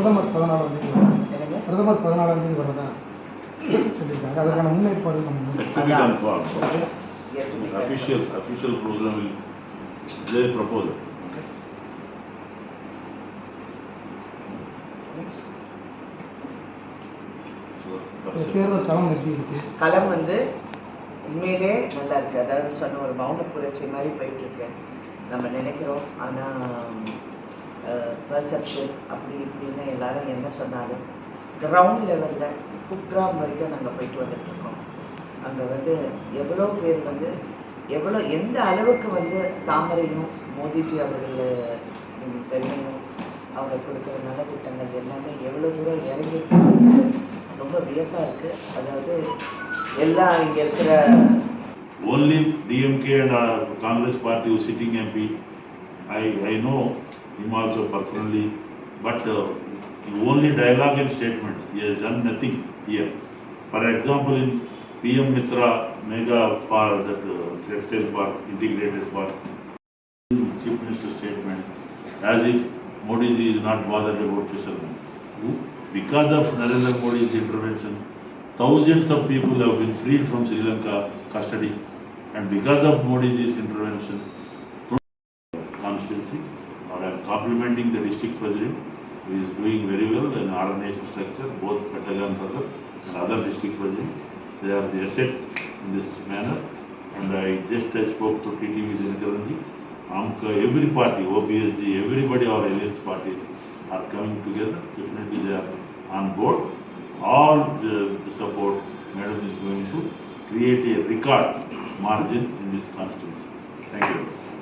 பிரதமர் பதினாலாம் தேதி பிரதமர் பதினாலாம் தேதி வரதா சொல்லியிருக்காங்க. அதற்கான முன்னேற்பாடு நம்ம official official program தேர்தல் களம் எப்படி இருக்கு? களம் வந்து உண்மையிலே நல்லா இருக்கு. அதாவது சொன்ன ஒரு மௌன புரட்சி மாதிரி போயிட்டு இருக்கு. நம்ம நினைக்கிறோம். ஆனால் பர்செப்ஷன் அப்படி இப்படின்னு எல்லாரும் என்ன சொன்னாலும் கிரவுண்ட் லெவலில் குக்ராம் வரைக்கும் நாங்கள் போயிட்டு வந்துட்டு இருக்கோம் அங்கே வந்து எவ்வளோ பேர் வந்து எவ்வளோ எந்த அளவுக்கு வந்து தாமரையும் மோடிஜி அவர்கள் பெருமையும் அவங்க கொடுக்குற நலத்திட்டங்கள் எல்லாமே எவ்வளோ தூரம் இறங்கி ரொம்ப வியப்பாக இருக்குது அதாவது எல்லா இங்கே இருக்கிற Only DMK and uh, Congress party I sitting MP, I, I know him also personally, but uh, only dialogue and statements, he has done nothing here. For example, in PM Mitra mega park, that uh, textile park, integrated park, chief minister statement, as if Modi is not bothered about fishermen. Because of Narendra Modi's intervention, thousands of people have been freed from Sri Lanka custody, and because of Modi ji's intervention, constituency, or I am complimenting the district president, who is doing very well in organization structure, both Patagan Sadar and other district president. They are the assets in this manner, and I just I spoke to TTV Dinakaranji. AMCA, every party, OPSG, everybody, our alliance parties are coming together, definitely they are on board. All the, the support, madam is going to create a record margin in this constituency.